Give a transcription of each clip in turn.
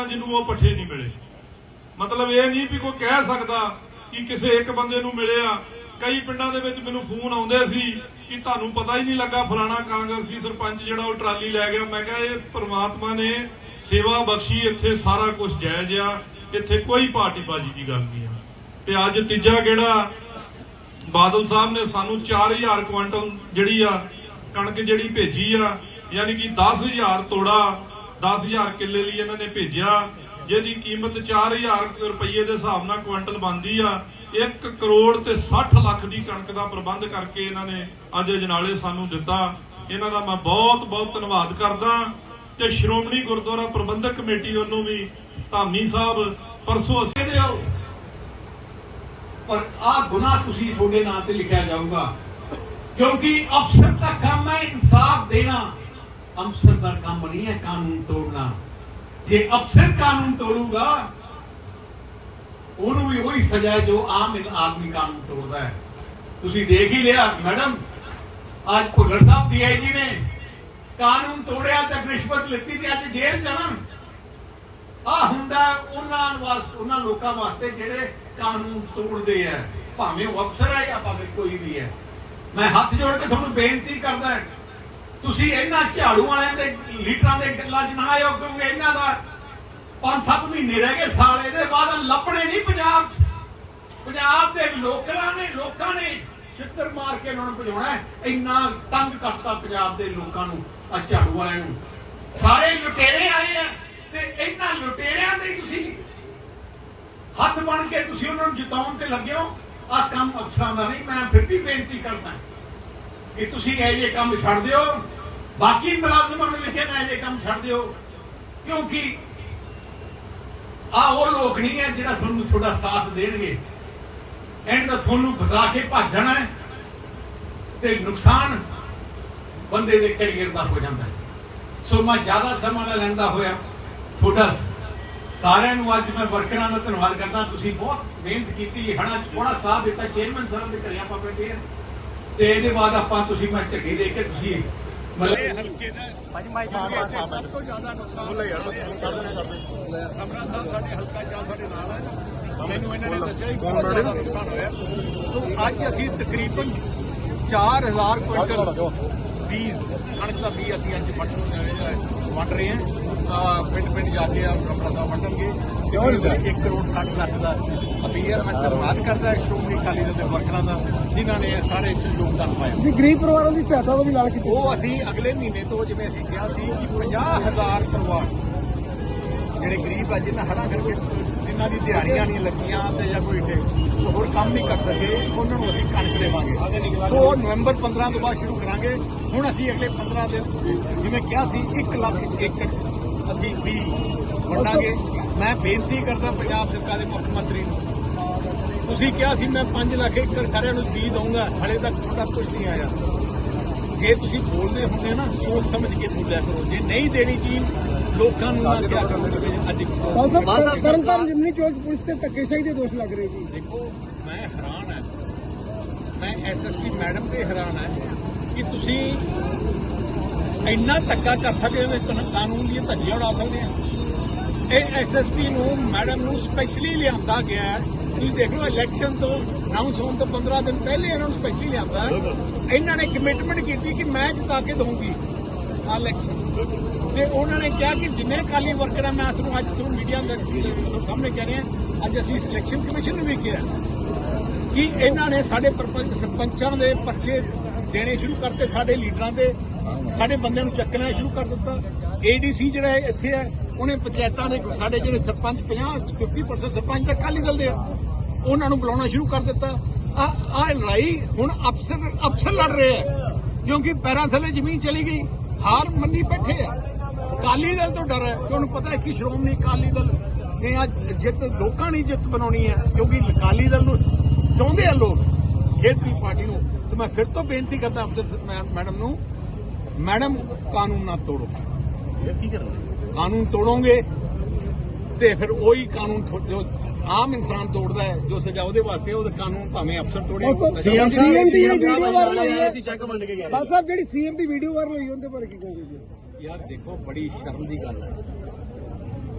ਹੋਣਾ ਜਿਹਨੂੰ ਉਹ ਪੱਠੇ ਨਹੀਂ ਮਿਲੇ। ਮਤਲਬ ਇਹ ਨਹੀਂ ਵੀ ਕੋਈ ਕਹਿ ਸਕਦਾ ਕਿ ਕਿਸੇ ਇੱਕ ਬੰਦੇ ਨੂੰ ਮਿਲਿਆ। ਕਈ ਪਿੰਡਾਂ ਦੇ ਵਿੱਚ ਮੈਨੂੰ ਫੋਨ ਆਉਂਦੇ ਸੀ ਕਿ ਤੁਹਾਨੂੰ ਪਤਾ ਹੀ ਨਹੀਂ ਲੱਗਾ ਫਲਾਣਾ ਕਾਂਗਰਸੀ ਸਰਪੰਚ ਜਿਹੜਾ ਉਹ ਟਰਾਲੀ ਲੈ ਗਿਆ। ਮੈਂ ਕਿਹਾ ਇਹ ਪ੍ਰਮਾਤਮਾ ਨੇ ਸੇਵਾ ਬਖਸ਼ੀ, ਇੱਥੇ ਸਾਰਾ ਕੁਝ ਜਾਇਜ਼ ਆ। ਇੱਥੇ ਕੋਈ ਪਾਰਟੀਬਾਜ਼ੀ ਦੀ ਗੱਲ ਨਹੀਂ ਆ। ਤੇ ਅੱਜ ਤੀਜਾ ਕਿਹੜਾ? ਬਾਦਲ ਸਾਹਿਬ ਨੇ ਸਾਨੂੰ 4000 ਕੁਇੰਟਲ ਜਿਹੜੀ ਆ ਕਣਕ ਜਿਹੜੀ ਭੇਜੀ ਆ, ਯਾਨੀ ਕਿ 10000 ਤੋੜਾ 10000 ਕਿੱਲੇ ਲਈ ਇਹਨਾਂ ਨੇ ਭੇਜਿਆ। ਜਿਹਦੀ ਕੀਮਤ 4000 ਰੁਪਏ ਦੇ ਹਿਸਾਬ ਨਾਲ ਕੁਇੰਟਲ ਬਣਦੀ ਆ। 1 ਕਰੋੜ ਤੇ 60 ਲੱਖ ਦੀ ਕਣਕ ਦਾ ਪ੍ਰਬੰਧ ਕਰਕੇ ਇਹਨਾਂ ਨੇ ਅੱਜ ਅਜਨਾਲੇ ਸਾਨੂੰ ਦਿੱਤਾ। ਇਹਨਾਂ ਦਾ ਮੈਂ ਬਹੁਤ ਬਹੁਤ ਧੰਨਵਾਦ ਕਰਦਾ। ਤੇ ਸ਼੍ਰੋਮਣੀ ਗੁਰਦੁਆਰਾ ਪ੍ਰਬੰਧਕ ਕਮੇਟੀ ਵੱਲੋਂ ਵੀ ਧਾਮੀ ਸਾਹਿਬ, ਪਰਸੋਂ ਅਸੀਂ ਕਹਿੰਦੇ ਹੋ ਪਰ ਆ ਗੁਨਾਹ ਤੁਸੀਂ ਤੁਹਾਡੇ ਨਾਂ ਤੇ ਲਿਖਿਆ ਜਾਊਗਾ। ਕਿਉਂਕਿ ਅਫਸਰ ਦਾ ਕੰਮ ਹੈ ਇਨਸਾਫ ਦੇਣਾ। ਅਫਸਰ ਦਾ ਕੰਮ ਨਹੀਂ ਹੈ ਕਾਨੂੰਨ ਤੋੜਨਾ। ਜੇ ਅਫਸਰ ਕਾਨੂੰਨ ਤੋੜੂਗਾ, ਉਹਨੂੰ ਵੀ ਉਹੀ ਸਜ਼ਾ ਹੈ ਜੋ ਆਮ ਆਦਮੀ ਕਾਨੂੰਨ ਤੋੜਦਾ ਹੈ। ਤੁਸੀਂ ਦੇਖ ਹੀ ਲਿਆ, ਮੈਡਮ, ਅੱਜ ਭੁੱਲਰ ਸਾਹਿਬ ਡੀਆਈਜੀ ਨੇ ਕਾਨੂੰਨ ਤੋੜਿਆ ਤੇ ਰਿਸ਼ਵਤ ਲਿੱਤੀ ਤੇ ਅੱਜ ਜੇਲ੍ਹ ਚ ਹਨ ਆ ਹੁੰਦਾ ਉਹਨਾਂ ਵਾਸਤੇ ਉਹਨਾਂ ਲੋਕਾਂ ਵਾਸਤੇ ਜਿਹੜੇ ਕਾਨੂੰਨ ਤੋੜਦੇ ਆ। ਭਾਵੇਂ ਉਹ ਅਫਸਰ ਹੈ ਜਾਂ ਭਾਵੇਂ ਕੋਈ ਵੀ ਹੈ ਮੈਂ ਹੱਥ ਜੋੜ ਕੇ ਤੁਹਾਨੂੰ ਬੇਨਤੀ ਕਰਦਾ ਤੁਸੀਂ ਇਹਨਾਂ ਝਾੜੂ ਵਾਲਿਆਂ ਦੇ ਲੀਡਰਾਂ ਦੇ ਗੱਲਾਂ 'ਚ ਨਾ ਆਇਓ, ਕਿਉਂਕਿ ਇਹਨਾਂ ਦਾ ਪੰਜ ਸੱਤ ਮਹੀਨੇ ਰਹਿ ਗਏ ਸਾਲ ਇਹਦੇ ਬਾਅਦ ਲੱਭਣੇ ਨਹੀਂ ਪੰਜਾਬ। ਪੰਜਾਬ ਦੇ ਲੋਕਾਂ ਨੇ ਲੋਕਾਂ ਨੇ ਛਿੱਤਰ ਮਾਰ ਕੇ ਉਹਨਾਂ ਨੂੰ ਭਜਾਉਣਾ ਇੰਨਾ ਤੰਗ ਕਰਤਾ ਪੰਜਾਬ ਦੇ ਲੋਕਾਂ ਨੂੰ, ਆ ਝਾੜੂ ਵਾਲਿਆਂ ਨੂੰ। ਸਾਰੇ ਲੁਟੇਰੇ ਆਏ ਆ ਤੇ ਇਹਨਾਂ ਲੁਟੇਰਿਆਂ ਦੇ ਤੁਸੀਂ ਹੱਥ ਬਣ ਕੇ ਤੁਸੀਂ ਉਹਨਾਂ ਨੂੰ ਜਿਤਾਉਣ ਤੇ ਲੱਗੇ ਹੋ। ਆ ਕੰਮ ਅਫਸਰਾਂ ਦਾ ਨਹੀਂ, ਮੈਂ ਫਿਰ ਵੀ ਬੇਨਤੀ ਕਰਦਾ ਕਿ ਤੁਸੀਂ ਇਹ ਜੇ ਕੰਮ ਛੱਡ ਦਿਓ। ਬਾਕੀ ਮੁਲਾਜ਼ਮਾਂ ਨੂੰ ਲਿਖਿਆ ਨਾ ਇਹ ਜੇ ਕੰਮ ਛੱਡ ਦਿਓ। ਕਿਉਂਕਿ ਆ ਉਹ ਲੋਕ ਨਹੀਂ ਹੈ ਜਿਹੜਾ ਤੁਹਾਨੂੰ ਤੁਹਾਡਾ ਸਾਥ ਦੇਣਗੇ। ਇਹਨਾਂ ਦਾ ਤੁਹਾਨੂੰ ਫਸਾ ਕੇ ਭੱਜਣਾ ਹੈ ਤੇ ਨੁਕਸਾਨ ਬੰਦੇ ਦੇ ਕੈਰੀਅਰ ਦਾ ਹੋ ਜਾਂਦਾ ਹੈ। ਸੋ ਮੈਂ ਜ਼ਿਆਦਾ ਸਮਾਂ ਨਾ ਲੈਂਦਾ ਹੋਇਆ। ਤੁਹਾਡਾ ਸਾਰਿਆਂ ਨੂੰ ਅੱਜ ਮੈਂ ਵਰਕਰਾਂ ਦਾ ਧੰਨਵਾਦ ਕਰਦਾ। ਤੁਸੀਂ ਬਹੁਤ ਮਿਹਨਤ ਕੀਤੀ ਹਣਾ ਥੋੜਾ ਸਾਥ ਦਿੱਤਾ। ਚੇਅਰਮੈਨ ਸਾਹਿਬ ਦੇ ਘਰੇ ਆਪਾਂ ਬੈਠੇ ਹਾਂ। ਤੇ ਇਹਦੇ ਬਾਅਦ ਆਪਾਂ ਤੁਸੀਂ ਮੈਂ ਝੱਗੀ ਦੇ ਕੇ ਤੁਸੀਂ ਮਤਲਬ ਹਲਕੇ ਦਾ ਭਾਜੀ ਮਾਈਕ ਮਾਰ ਮਾਰ ਮਾਰ ਸਭ ਤੋਂ ਜ਼ਿਆਦਾ ਨੁਕਸਾਨ ਬੋਲੇ ਯਾਰ ਸਮਰਾ ਸਾਹਿਬ ਸਾਡੇ ਹਲਕਾ ਜਾ ਸਾਡੇ ਨਾਲ ਹੈ। ਮੈਨੂੰ ਇਹਨਾਂ ਨੇ ਦੱਸਿਆ ਕਿ ਬਹੁਤ ਜ਼ਿਆਦਾ ਨੁਕਸਾਨ ਹੋਇਆ। ਤੋਂ ਅੱਜ ਅਸੀਂ ਤਕਰੀਬਨ 4000 ਕੁਇੰਟਲ ਬੀਜ ਕਣਕ ਦਾ ਬੀਜ ਅਸੀਂ ਅੱਜ ਵੰਡ ਵੰਡ ਰਹੇ ਹਾਂ। ਪਿੰਡ ਪਿੰਡ ਜਾ ਕੇ ਸਮਰਾ ਸਾਹਿਬ ਵੰਡਣਗੇ। ਤਕਰੀਬਨ 1 ਕਰੋੜ 60 ਲੱਖ ਦਾ ਅਪੀਅਰ ਮੈਂ ਧੰਨਵਾਦ ਕਰਦਾ ਸ਼੍ਰੋਮਣੀ ਅਕਾਲੀ ਦਲ ਦੇ ਵਰਕਰਾਂ ਦਾ ਜਿਨ੍ਹਾਂ ਨੇ ਸਾਰੇ ਚ ਯੋਗਦਾਨ ਪਾਇਆ। ਤੁਸੀਂ ਗਰੀਬ ਪਰਿਵਾਰਾਂ ਦੀ ਸਹਾਇਤਾ ਦਾ ਵੀ ਨਾਲ ਕੀਤੀ। ਉਹ ਅਸੀਂ ਅਗਲੇ ਮਹੀਨੇ ਤੋਂ ਜਿਵੇਂ ਅਸੀਂ ਕਿਹਾ ਸੀ ਕਿ 50000 ਪਰਿਵਾਰ ਜਿਹੜੇ ਗਰੀਬ ਆ ਜਿਨ੍ਹਾਂ ਹੜਾ ਕਰਕੇ ਜਿਨ੍ਹਾਂ ਦੀ ਦਿਹਾੜੀਆਂ ਨਹੀਂ ਲੱਗੀਆਂ ਤੇ ਜਾਂ ਕੋਈ ਹੋਰ ਕੰਮ ਨਹੀਂ ਕਰ ਸਕੇ ਉਹਨਾਂ ਨੂੰ ਅਸੀਂ ਕਣਕ ਦੇਵਾਂਗੇ। ਸੋ ਨਵੰਬਰ 15 ਤੋਂ ਬਾਅਦ ਸ਼ੁਰੂ ਕਰਾਂਗੇ। ਹੁਣ ਅਸੀਂ ਅਗਲੇ 15 ਦਿਨ ਜਿਵੇਂ ਕਿਹਾ ਸੀ 1 ਲੱਖ ਏਕੜ ਅਸੀਂ ਵੀ ਵੰਡਾਂਗੇ। ਮੈਂ ਬੇਨਤੀ ਕਰਦਾ ਪੰਜਾਬ ਸਰਕਾਰ ਦੇ ਮੁੱਖ ਮੰਤਰੀ ਨੂੰ। ਤੁਸੀਂ ਕਿਹਾ ਸੀ ਮੈਂ 5 ਲੱਖ ਏਕੜ ਸਾਰਿਆਂ ਨੂੰ ਬੀਜ ਦਊਂਗਾ ਹਲੇ ਤੱਕ ਤੁਹਾਡਾ ਕੁਝ ਨਹੀਂ ਆਇਆ। ਜੇ ਤੁਸੀਂ ਬੋਲਦੇ ਹੁੰਦੇ ਨਾ ਸੋਚ ਸਮਝ ਕੇ ਬੋਲਿਆ ਕਰੋ। ਜੇ ਨਹੀਂ ਦੇਣੀ ਚੀਜ਼ ਲੋਕਾਂ ਨੂੰ ਨਾ ਕਿਹਾ ਕਰੋ। ਕਿ ਅੱਜ ਤਰਨ ਤਾਰਨ ਜਿੰਨੀ ਚੌਕ ਪੁਲਿਸ ਤੇ ਧੱਕੇਸ਼ਾਹੀ ਦੇ ਦੋਸ਼ ਲੱਗ ਰਹੇ ਜੀ। ਦੇਖੋ ਮੈਂ ਹੈਰਾਨ ਹਾਂ। ਮੈਂ ਐਸਐਸਪੀ ਮੈਡਮ ਤੇ ਹੈਰਾਨ ਹਾਂ ਕਿ ਤੁਸੀਂ ਇੰਨਾ ਧੱਕਾ ਕਰ ਸਕਦੇ ਹੋ ਕਾਨੂੰਨ ਦੀਆਂ ਧੱਜੀਆਂ ਉਡਾ ਸਕਦੇ ਆ। ਇਹ ਐਸਐਸਪੀ ਨੂੰ ਮੈਡਮ ਨੂੰ ਸਪੈਸ਼ਲੀ ਲਿਆਂਦਾ ਗਿਆ ਹੈ। ਤੁਸੀਂ ਦੇਖ ਲਓ ਇਲੈਕਸ਼ਨ ਤੋਂ ਅਨਾਉਂਸ ਹੋਣ ਤੋਂ 15 ਦਿਨ ਪਹਿਲੇ ਇਹਨਾਂ ਨੂੰ ਸਪੈਸ਼ਲੀ ਲਿਆਂਦਾ। ਇਹਨਾਂ ਨੇ ਕਮਿਟਮੈਂਟ ਕੀਤੀ ਕਿ ਮੈਂ ਜਿਤਾ ਕੇ ਦਊਂਗੀ ਆ ਇਲੈਕਸ਼ਨ ਤੇ ਉਹਨਾਂ ਨੇ ਕਿਹਾ ਕਿ ਜਿੰਨੇ ਕਾਲੀ ਵਰਕਰ ਆ ਮੈਂ ਤੁਹਾਨੂੰ ਅੱਜ ਤੁਹਾਨੂੰ ਮੀਡੀਆ ਦੇ ਸਾਹਮਣੇ ਕਹਿ ਰਿਹਾ ਅੱਜ ਅਸੀਂ ਸਿਲੈਕਸ਼ਨ ਕਮਿਸ਼ਨ ਨੂੰ ਵੀ ਕਿਹਾ ਕਿ ਇਹਨਾਂ ਨੇ ਸਾਡੇ ਸਰਪੰਚਾਂ ਦੇ ਪਰਚੇ ਦੇਣੇ ਸ਼ੁਰੂ ਕਰਤੇ ਸਾਡੇ ਲੀਡਰਾਂ ਦੇ ਸਾਡੇ ਬੰਦਿਆਂ ਨੂੰ ਚੱਕਣਾ ਸ਼ੁਰੂ ਕਰ ਦਿੱਤਾ। ਏਡੀਸੀ ਜਿਹੜਾ ਇੱਥੇ ਹੈ, ਉਹਨੇ ਪੰਚਾਇਤਾਂ ਦੇ ਸਾਡੇ ਜਿਹੜੇ ਸਰਪੰਚ 50 50% ਸਰਪੰਚ ਤਾਂ ਕਾਲੀ ਦਲ ਦੇ ਆ। ਉਹਨਾਂ ਨੂੰ ਬੁਲਾਉਣਾ ਸ਼ੁਰੂ ਕਰ ਦਿੱਤਾ। ਆ ਆ ਲੜਾਈ ਹੁਣ ਅਫਸਰ ਅਫਸਰ ਲੜ ਰਹੇ ਆ। ਕਿਉਂਕਿ ਪੈਰਾਂ ਥੱਲੇ ਜ਼ਮੀਨ ਚਲੀ ਗਈ। ਹਾਰ ਮੰਨੀ ਬੈਠੇ ਆ। ਕਾਲੀ ਦਲ ਤੋਂ ਡਰ ਹੈ, ਕਿ ਉਹਨੂੰ ਪਤਾ ਹੈ ਕਿ ਸ਼੍ਰੋਮਣੀ ਕਾਲੀ ਦਲ ਨੇ ਅੱਜ ਜਿੱਤ, ਲੋਕਾਂ ਨੇ ਜਿੱਤ ਬਣਾਉਣੀ ਹੈ। ਕਿਉਂਕਿ ਅਕਾਲੀ ਦਲ ਨੂੰ ਚਾਹੁੰਦੇ ਆ ਲੋਕ ਖੇਤਰੀ ਪਾਰਟੀ ਨੂੰ। ਤੇ ਮੈਂ ਫਿਰ ਤੋਂ ਬੇਨਤੀ ਕਰਦਾ ਅਫਸਰ ਮੈਡਮ ਨੂੰ ਮੈਡਮ ਕਾਨੂੰਨ ਨਾ ਤੋੜੋ। ਕਾਨੂੰਨ ਤੋੜੋਗੇ ਤੇ ਫਿਰ ਉਹੀ ਕਾਨੂੰਨ ਜੋ ਆਮ ਇਨਸਾਨ ਤੋੜਦਾ ਹੈ ਜੋ ਸਜ਼ਾ ਉਹਦੇ ਵਾਸਤੇ ਉਹਦਾ ਕਾਨੂੰਨ ਭਾਵੇਂ ਅਫਸਰ ਤੋੜੇ ਸੀਐਮ ਦੀ ਵੀਡੀਓ ਵਾਇਰਲ ਹੋਈ ਹੈ। ਅਸੀਂ ਚੈੱਕ ਵੰਡ ਕੇ ਗਏ ਬਾਲ ਸਾਹਿਬ ਜਿਹੜੀ ਸੀਐਮ ਦੀ ਵੀਡੀਓ ਵਾਇਰਲ ਹੋਈ ਉਹਦੇ ਬਾਰੇ ਕੀ ਕਹੋਗੇ ਜੀ ਯਾਰ ਦੇਖੋ ਬੜੀ ਸ਼ਰਮ ਦੀ ਗੱਲ ਹੈ।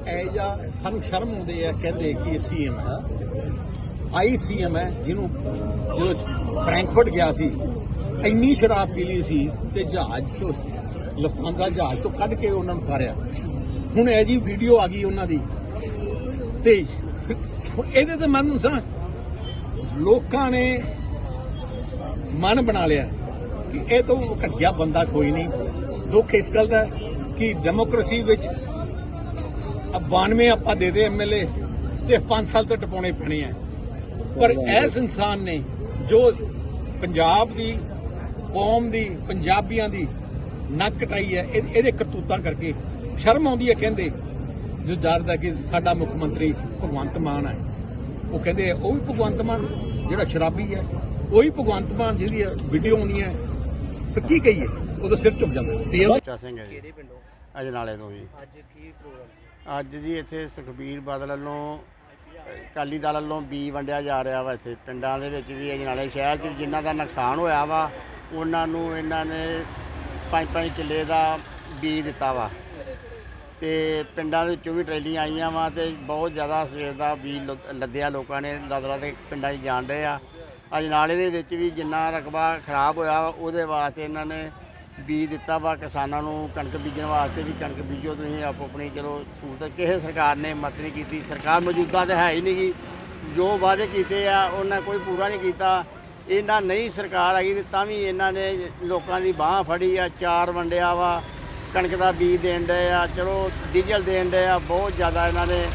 ਐ ਜਾਂ ਸਾਨੂੰ ਸ਼ਰਮ ਆਉਂਦੀ ਹੈ ਕਹਿੰਦੇ ਕਿ ਸੀਐਮ ਹੈ। ਆਈ ਸੀਐਮ ਹੈ ਜਿਹਨੂੰ ਜਦੋਂ ਫ੍ਰੈਂਕਫਰਟ ਗਿਆ ਸੀ ਇੰਨੀ ਸ਼ਰਾਬ ਪੀ ਲਈ ਸੀ ਤੇ ਜਹਾਜ਼ ਤੋਂ ਲਫਤਾਂਜ਼ਾ ਜਹਾਜ਼ ਤੋਂ ਕੱਢ ਕੇ ਉਹਨਾਂ ਨੂੰ ਉਤਾਰਿਆ ਹੁਣ ਇਹ ਜੀ ਵੀਡੀਓ ਆ ਗਈ ਉਹਨਾਂ ਦੀ। ਤੇ ਇਹਦੇ ਤੇ ਮਨ ਨੂੰ ਸਮਝ ਲੋਕਾਂ ਨੇ ਮਨ ਬਣਾ ਲਿਆ ਕਿ ਇਹ ਤੋਂ ਘਟੀਆ ਬੰਦਾ ਕੋਈ ਨਹੀਂ। ਦੁੱਖ ਇਸ ਗੱਲ ਦਾ ਕਿ ਡੈਮੋਕ੍ਰੇਸੀ ਵਿੱਚ 92 ਆਪਾਂ ਦੇ ਦੇ ਐਮਐਲਏ ਤੇ 5 ਸਾਲ ਤੋਂ ਟਪਾਉਣੇ ਪੈਣੇ ਆ। ਪਰ ਇਸ ਇਨਸਾਨ ਨੇ ਜੋ ਪੰਜਾਬ ਦੀ ਕੌਮ ਦੀ ਪੰਜਾਬੀਆਂ ਦੀ ਨੱਕ ਕਟਾਈ ਹੈ ਇਹ- ਇਹਦੇ ਕਰਤੂਤਾਂ ਕਰਕੇ ਸ਼ਰਮ ਆਉਂਦੀ ਹੈ ਕਹਿੰਦੇ ਜੋ ਜਾਣਦਾ ਕਿ ਸਾਡਾ ਮੁੱਖ ਮੰਤਰੀ ਭਗਵੰਤ ਮਾਨ ਹੈ। ਉਹ ਕਹਿੰਦੇ ਉਹ ਵੀ ਭਗਵੰਤ ਮਾਨ ਜਿਹੜਾ ਸ਼ਰਾਬੀ ਹੈ ਉਹੀ ਭਗਵੰਤ ਮਾਨ ਜਿਹਦੀ ਵੀਡੀਓ ਆਉਣੀ ਹੈ। ਫਿਰ ਕੀ ਕਹੀਏ? ਉਦੋਂ ਸਿਰ ਝੁਕ ਜਾਂਦਾ। ਸੀਐਮ? ਬੱਚਾ ਸਿੰਘ ਹੈ ਜੀ। ਕਿਹੜੇ ਪਿੰਡੋਂ ਅਜਨਾਲੇ ਤੋਂ ਜੀ। ਅੱਜ ਕੀ ਪ੍ਰੋਗਰਾਮ ਅੱਜ ਜੀ ਇੱਥੇ ਸੁਖਬੀਰ ਬਾਦਲ ਵੱਲੋਂ ਅਕਾਲੀ ਦਲ ਵੱਲੋਂ ਬੀ ਵੰਡਿਆ ਜਾ ਰਿਹਾ ਵਾ ਇੱਥੇ। ਪਿੰਡਾਂ ਦੇ ਵਿੱਚ ਵੀ ਅਜਨਾਲੇ ਸ਼ਹਿਰ 'ਚ ਜਿਨ੍ਹਾਂ ਦਾ ਨੁਕਸਾਨ ਹੋਇਆ ਵਾ ਉਹਨਾਂ ਨੂੰ ਇਹਨਾਂ ਨੇ 5-5 ਕਿੱਲੇ ਦਾ ਬੀਜ ਦਿੱਤਾ ਵਾ। ਤੇ ਪਿੰਡਾਂ ਦੇ ਵਿੱਚੋਂ ਵੀ ਟਰੇਲੀਆਂ ਆਈਆਂ ਵਾ ਤੇ ਬਹੁਤ ਜ਼ਿਆਦਾ ਸਵੇਰ ਦਾ ਬੀਜ ਲ- ਲੱਦਿਆ ਲੋਕਾਂ ਨੇ ਲਦਲਾ ਦੇ ਪਿੰਡਾਂ 'ਚ ਜਾਣ ਰਹੇ ਆ। ਅਜਨਾਲੇ ਦੇ ਵਿੱਚ ਵੀ ਜਿੰਨਾ ਰਕਬਾ ਖਰਾਬ ਹੋਇਆ ਉਹਦੇ ਵਾਸਤੇ ਇਹਨਾਂ ਨੇ ਬੀਜ ਦਿੱਤਾ ਵਾ। ਕਿਸਾਨਾਂ ਨੂੰ ਕਣਕ ਬੀਜਣ ਵਾਸਤੇ ਵੀ ਕਣਕ ਬੀਜੋ, ਤੁਸੀਂ ਆਪੋ ਆਪਣੀ ਚਲੋ ਸਹੂਲਤ, ਕਿਸੇ ਸਰਕਾਰ ਨੇ ਮਤ ਨਹੀਂ ਕੀਤੀ। ਸਰਕਾਰ ਮੌਜੂਦਾ ਤੇ ਹੈ ਹੀ ਨਹੀਂਗੀ ਜੋ ਵਾਅਦੇ ਕੀਤੇ ਆ, ਉਹਨਾਂ ਕੋਈ ਪੂਰਾ ਨਹੀਂ ਕੀਤਾ। ਇਹਨਾਂ ਨਹੀਂ ਸਰਕਾਰ ਆਈ ਤੇ ਤਾਂ ਵੀ ਇਹਨਾਂ ਨੇ ਲੋਕਾਂ ਦੀ ਬਾਹ ਫੜੀ ਆ ਚਾਰ ਵੰਡਿਆ ਵਾ ਕਣਕ ਦਾ ਬੀਜ ਦੇਣ ਡਏ ਆ ਚਲੋ ਡੀਜ਼ਲ ਦੇਣ ਡਏ ਆ ਬਹੁਤ ਜ਼ਿਆਦਾ ਇਹਨਾਂ ਨੇ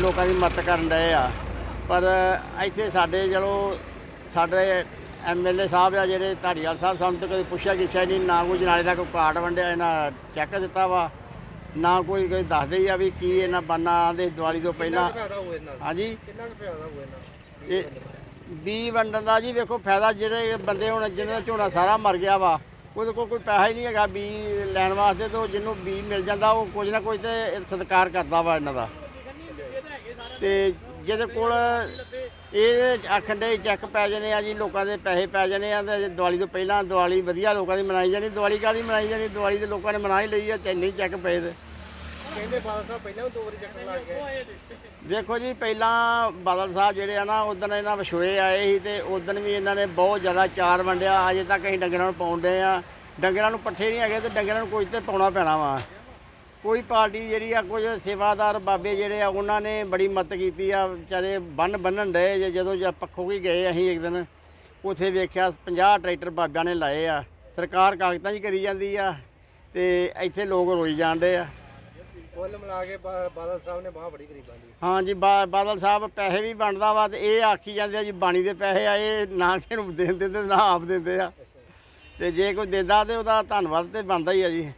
ਲੋਕਾਂ ਦੀ ਮਦਦ ਕਰਨ ਡਏ ਆ। ਪਰ ਇੱਥੇ ਸਾਡੇ ਚਲੋ ਸਾਡੇ ਐਮਐਲਏ ਸਾਹਿਬ ਆ ਜਿਹੜੇ ਧਾਰੀਵਾਲ ਸਾਹਿਬ ਸਾਨੂੰ ਤਾਂ ਕਦੇ ਪੁੱਛਿਆ ਗਿੱਛਿਆ ਨਹੀਂ ਨਾ ਕੋਈ ਜਨਾਲੇ ਦਾ ਕੋਈ ਕਾਰਡ ਵੰਡਿਆ ਇਹਨਾਂ ਚੈੱਕ ਦਿੱਤਾ ਵਾ ਨਾ ਕੋਈ ਕੋਈ ਦੱਸਦੇ ਹੀ ਆ ਵੀ ਕੀ ਇਹਨਾਂ ਬੰਨਾ ਦੇ ਦੀਵਾਲੀ ਤੋਂ ਪਹਿਲਾਂ ਹਾਂਜੀ। ਕਿੰਨਾ ਕੁ ਫਾਇਦਾ ਹੋਇਆ ਇਹਨਾਂ ਇਹ ਬੀ ਵੰਡਣ ਦਾ ਜੀ ਵੇਖੋ ਫਾਇਦਾ ਜਿਹੜੇ ਬੰਦੇ ਹੁਣ ਜਿਹਨਾਂ ਦਾ ਝੋਨਾ ਸਾਰਾ ਮਰ ਗਿਆ ਵਾ, ਉਹਦੇ ਕੋਲ ਕੋਈ ਪੈਸਾ ਹੀ ਨਹੀਂ ਹੈਗਾ ਬੀ ਲੈਣ ਵਾਸਤੇ ਤੇ ਉਹ ਜਿਹਨੂੰ ਬੀ ਮਿਲ ਜਾਂਦਾ ਉਹ ਕੁਝ ਨਾ ਕੁਝ ਤੇ ਸਤਿਕਾਰ ਕਰਦਾ ਵਾ ਇਹਨਾਂ ਦਾ। ਤੇ ਜਿਹਦੇ ਕੋਲ ਇਹ ਆਖਣ ਦੇ ਚੈੱਕ ਪੈ ਜਾਣੇ ਆ ਜੀ, ਲੋਕਾਂ ਦੇ ਪੈਸੇ ਪੈ ਜਾਣੇ ਆ ਤੇ ਦੀਵਾਲੀ ਤੋਂ ਪਹਿਲਾਂ ਦੀਵਾਲੀ ਵਧੀਆ ਲੋਕਾਂ ਦੀ ਮਨਾਈ ਜਾਣੀ, ਦੀਵਾਲੀ ਕਾਦੀ ਮਨਾਈ ਜਾਣੀ, ਦੀਵਾਲੀ ਦੇ ਲੋਕਾਂ ਨੇ ਮਨਾ ਹੀ ਲਈ ਆ, ਚਾਹੇ ਨਹੀਂ ਚੈੱਕ ਪਏ ਤੇ। ਕਹਿੰਦੇ ਬਾਦਲ ਸਾਹਿਬ ਪਹਿਲਾਂ ਵੀ ਦੋ ਵਾਰੀ ਚੱਕਰ ਲੱਗ ਗਏ ਦੇਖੋ ਜੀ, ਪਹਿਲਾਂ ਬਾਦਲ ਸਾਹਿਬ ਜਿਹੜੇ ਆ ਨਾ ਉਦੋਂ ਇਹਨਾਂ ਵਿਛੋਏ ਆਏ ਸੀ ਤੇ ਉਦੋਂ ਵੀ ਇਹਨਾਂ ਨੇ ਬਹੁਤ ਜ਼ਿਆਦਾ ਚਾਰ ਵੰਡਿਆ। ਅਜੇ ਤੱਕ ਅਸੀਂ ਡੰਗਰਾਂ ਨੂੰ ਪਾਉਂਦੇ ਆ। ਡੰਗਰਾਂ ਨੂੰ ਪੱਠੇ ਨਹੀਂ ਹੈਗੇ ਤੇ ਡੰਗਰਾਂ ਨੂੰ ਕੁਝ ਤੇ ਪਾਉਣਾ ਪੈਣਾ ਵਾ। ਕੋਈ ਪਾਰਟੀ ਜਿਹੜੀ ਆ, ਕੁਝ ਸੇਵਾਦਾਰ ਬਾਬੇ ਜਿਹੜੇ ਆ, ਉਹਨਾਂ ਨੇ ਬੜੀ ਮਦਦ ਕੀਤੀ ਆ। ਵਿਚਾਰੇ ਬੰਨ ਬੰਨਣ ਡਏ ਜਦੋਂ ਜਦ ਪੱਖੋਂ ਵੀ ਗਏ ਅਸੀਂ ਇੱਕ ਦਿਨ, ਉੱਥੇ ਵੇਖਿਆ 50 ਟਰੈਕਟਰ ਬਾਗਾਂ ਨੇ ਲਾਏ ਆ। ਸਰਕਾਰ ਕਾਗਜ਼ਾਂ 'ਚ ਕਰੀ ਜਾਂਦੀ ਆ ਤੇ ਇੱਥੇ ਲੋਕ ਰੋਈ ਜਾਂਦੇ ਆ। ਕੁੱਲ ਮਿਲਾ ਕੇ ਬਾ- ਬਾਦਲ ਸਾਹਿਬ ਨੇ ਬਾਹ ਬੜੀ ਗਰੀਬਾਂ ਦੀ। ਹਾਂ ਜੀ, ਬਾ- ਬਾਦਲ ਸਾਹਿਬ ਪੈਸੇ ਵੀ ਬਣਦਾ ਵਾ ਤੇ ਇਹ ਆਖੀ ਜਾਂਦੇ ਆ ਜੀ ਬਾਣੀ ਦੇ ਪੈਸੇ ਆ, ਇਹ ਨਾ ਕਿਸੇ ਨੂੰ ਦੇਣ ਦਿੰਦੇ ਨਾ ਆਪ ਦਿੰਦੇ ਆ। ਤੇ ਜੇ ਕੋਈ ਦਿੰਦਾ ਤੇ ਉਹਦਾ ਧੰਨਵਾਦ ਤੇ ਬਣਦਾ ਹੀ ਆ ਜੀ।